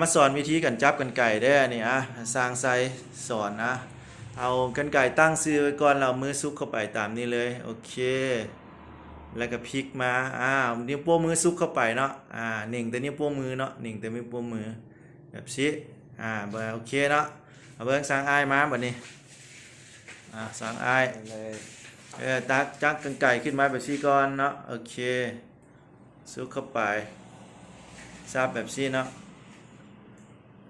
มาสอนวิธีกันจับกันไก่ได้นี่อะสร้างไซสอนนะ เอากันไก่ตั้งซื้อไว้ก่อนเรามือซุกเข้าไปตามนี้เลย โอเค แล้วก็พลิกมาอ่านิ้วโป้งมือซุกเข้าไปเนาะอ่าหนึ่งแต่นิ้วโป้งมือเนาะหนึ่งแต่นิ้วโป้งมือแบบนี้อ่าเบอร์โอเคเนาะเอาเบิ้งสร้างไอายมาแบัดนี้อ่าสร้างอายเลยเออตักจักกันไก่ขึ้นมาแบบนี้ก่อนเนาะโอเคซุกเข้าไปซับแบบนี้เนาะ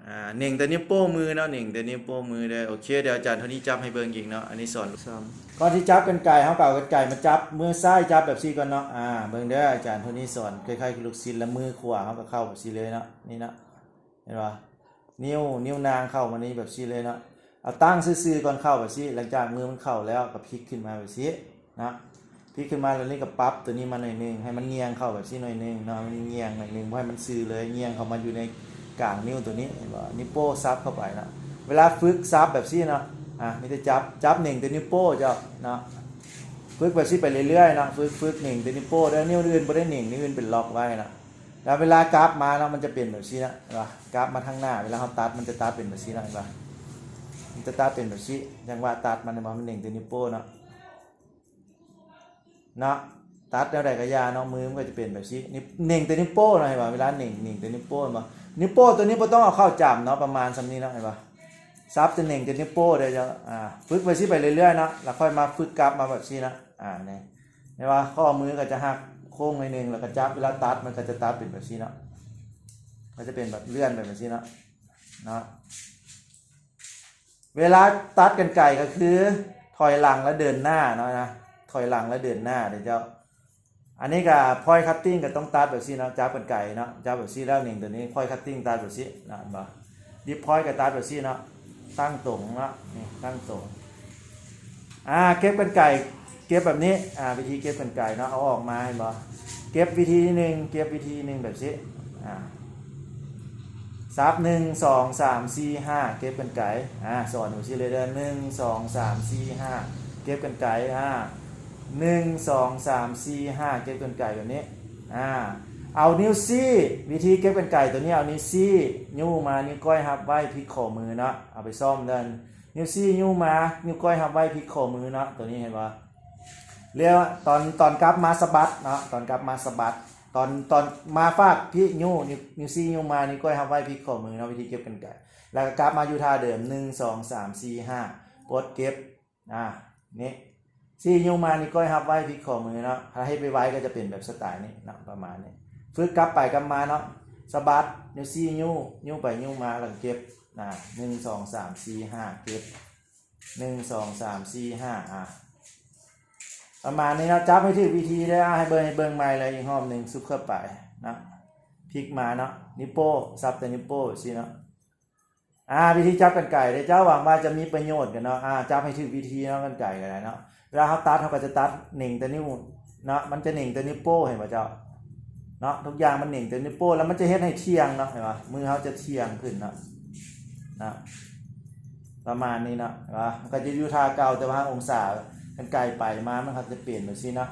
อ่าหนึ่งแต่นิ้วโป้งมือเนาะหนึ่งแต่นิ้วโป้งมือเลยโอเคเดี๋ยวอาจารย์เท่านี้จับให้เบิ่งอีกเนาะอันนี้สอนซ้ำก่อนที่จับกันไก่เฮาเก่ากันไก่มาจับมือซ้ายจับแบบนี้ก่อนเนาะอ่าเบิ่งเด้ออาจารย์เท่านี้สอนคล้ายๆลูกศิษย์แล้วมือขวาเฮาก็เข้าแบบนี้เลยเนาะนี่เนาะเห็นป่ะนิ้วนิ้วนางเข้ามานี่แบบนี้เลยเนาะเอาตั้งซื่อๆก่อนเข้าแบบนี้หลังจากมือมันเข้าแล้วก็พลิกขึ้นมาแบบนี้นะพลิกขึ้นมาแล้วนี่ก็ปั๊บตัวนี้มาหน่อยหนึงให้มันเงียงเข้าแบบนี้หน่อยหนึงเนาะมันเงียงหน่อยหนึงเพื่อให้มันซื่อเลยเงียงเข้ามาอยู่ใน กลางนิ้วตัวนี้เห็นป่ะนิ้วโป้ซับเข้าไปนะเวลาฝึกซับแบบนี้เนาะอะมีแต่จับจับหนึ่งตัวนิ้วโป้เจ้าเนาะฝึกแบบนี้ไปเรื่อยๆเนาะฝึกฝึกหนึ่งตัวนิ้วโป้แล้วนิ้วอื่นไม่ได้หนึ่งนิ้วอื่นเป็นล็อกไว้นะแล้วเวลากราฟมาเนาะมันจะเป็นแบบนี้นะเห็นป่ะกราฟมาทางหน้าเวลาเขาตัดมันจะตัดเป็นแบบนี้นะเห็นป่ะมันจะตัดเป็นแบบนี้จังหวะตัดมันเนี่ยมันหนึ่งตัวนิ้วโป้เนาะเนาะ ตัดแล้วได้กระยาเนาะมือมันก็จะเป็นแบบนี้นี่หนึ่งตัวนิ้วโป้เนาะเห็นป่ะเวลาหนึ่งหนึ่งตัวนิ้วโป้มานิ้วโป้ตัวนี้บ่ต้องเอาเข้าจับเนาะประมาณสำนี้เนาะเห็นป่ะซับตัวหนึ่งตัวนิ้วโป้เดี๋ยวจะอ่าฝึกไปสิไปเรื่อยๆเนาะแล้วค่อยมาฝึกกลับมาแบบนี้นะอ่าเนี่ยเห็นป่ะข้อมือก็จะหักโค้งไปหนึ่งแล้วก็จับเวลาตัดมันก็จะตัดเป็นแบบนี้เนาะมันจะเป็นแบบเลื่อนแบบนี้เนาะเนาะเวลาตัดกันไก่ก็คือ ถอยหลังแล้วเดินหน้าเนาะนะถอยหลังแล้วเดินหน้าเดี๋ยวจ้า อันนี้ก็พอยคัตติ้งก็ต้องตัดแบบนี้เนาะจับเป็นไก่เนาะจับแบบนี้แล้วหนึ่งตัวนี้พอยคัตติ้งตัดแบบนี้นะเห็นปะดิพอยก็ตัดแบบนี้เนาะตั้งตรงเนาะนี่ตั้งตรงอ่าเก็บเป็นไก่เก็บแบบนี้อ่าวิธีเก็บเป็นไก่เนาะเอาออกมาเห็นปะเก็บวิธีหนึ่งเก็บวิธีหนึ่งแบบนี้อ่าซับหนึ่งสองสามสี่ห้าเก็บเป็นไก่อ่าสอนหนูสิเลยเด้อหนึ่งสองสามสี่ห้าเก็บเป็นไก่อ่า หนึ่งสองสามสี่ห้าเก็บกันไก่แบบนี้อ่าเอานิ้วซี่วิธีเก็บกันไก่ตัวนี้เอานิ้วซี่นิ้วมานิ้วก้อยหับไว้พลิกข้อมือเนาะเอาไปซ่อมเดินนิ้วซี่นิ้วมานิ้วก้อยหับไว้พลิกข้อมือเนาะตัวนี้เห็นปะเรียกว่าตอนตอนกลับมาสะบัดเนาะตอนกลับมาสะบัดตอนตอนมาฟาดพี่นิ้วนิ้วซี่นิ้วมานิ้วก้อยหับไว้พลิกข้อมือเนาะวิธีเก็บกันไก่แล้วก็กลับมาอยู่ท่าเดิมหนึ่งสองสามสี่ห้าปดเก็บอ่านี่ ซี่ยูมานี่ก้อยฮับไว้พลิกข้อมือเนาะถ้าให้ไปไว้ก็จะเป็นแบบสไตล์นี้เนาะประมาณนี้ฝึกกลับไปกลับมาเนาะสะบัดนิ้วซี่ยูยูไปยูมาหลังเก็บนะหนึ่งสองสามสี่ห้าเก็บหนึ่งสองสามสี่ห้าอะประมาณนี้เนาะจับให้ถึงวิธีได้อะให้เบิร์ให้เบิร์ไม้เลยอีกรอบหนึ่งซุปเข้าไปนะพลิกมาเนาะนิ้วโป้ซับแต่นิ้วโป้สิเนาะอ่าวิธีจับกันไก่เดี๋ยเจ้าหวังว่าจะมีประโยชน์กันเนาะอ่าจับให้ถึงวิธีเนาะกันไก่กันเนาะ เวลาเขาตัดเขาก็จะตัดหนึ่งแต่นิ้วเนาะมันจะหนึ่งแต่นิ้วโป้เห็นป่ะเจ้าเนาะทุกอย่างมันหนึ่งแต่นิ้วโป้แล้วมันจะเฮ็ดให้เที่ยงเนาะเห็นป่ะมือเขาจะเที่ยงขึ้นเนาะนะประมาณนี้เนาะเห็นป่ะมันก็จะอยู่ท่าเก่าแต่ว่าองศากันไก่ไปมามันก็จะเปลี่ยนแบบนี้เนาะ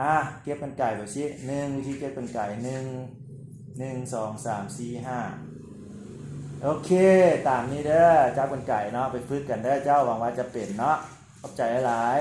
อ่าเก็บกันไก่แบบนี้หนึ่งวิธีเก็บกันไก่หนึ่งหนึ่งสองสามสี่ห้าโอเค ตามนี้เด้อเจ้าคนไก่เนาะไปฝึกกันเด้อเจ้าหวังว่าจะเป็นเนาะขอบใจหลาย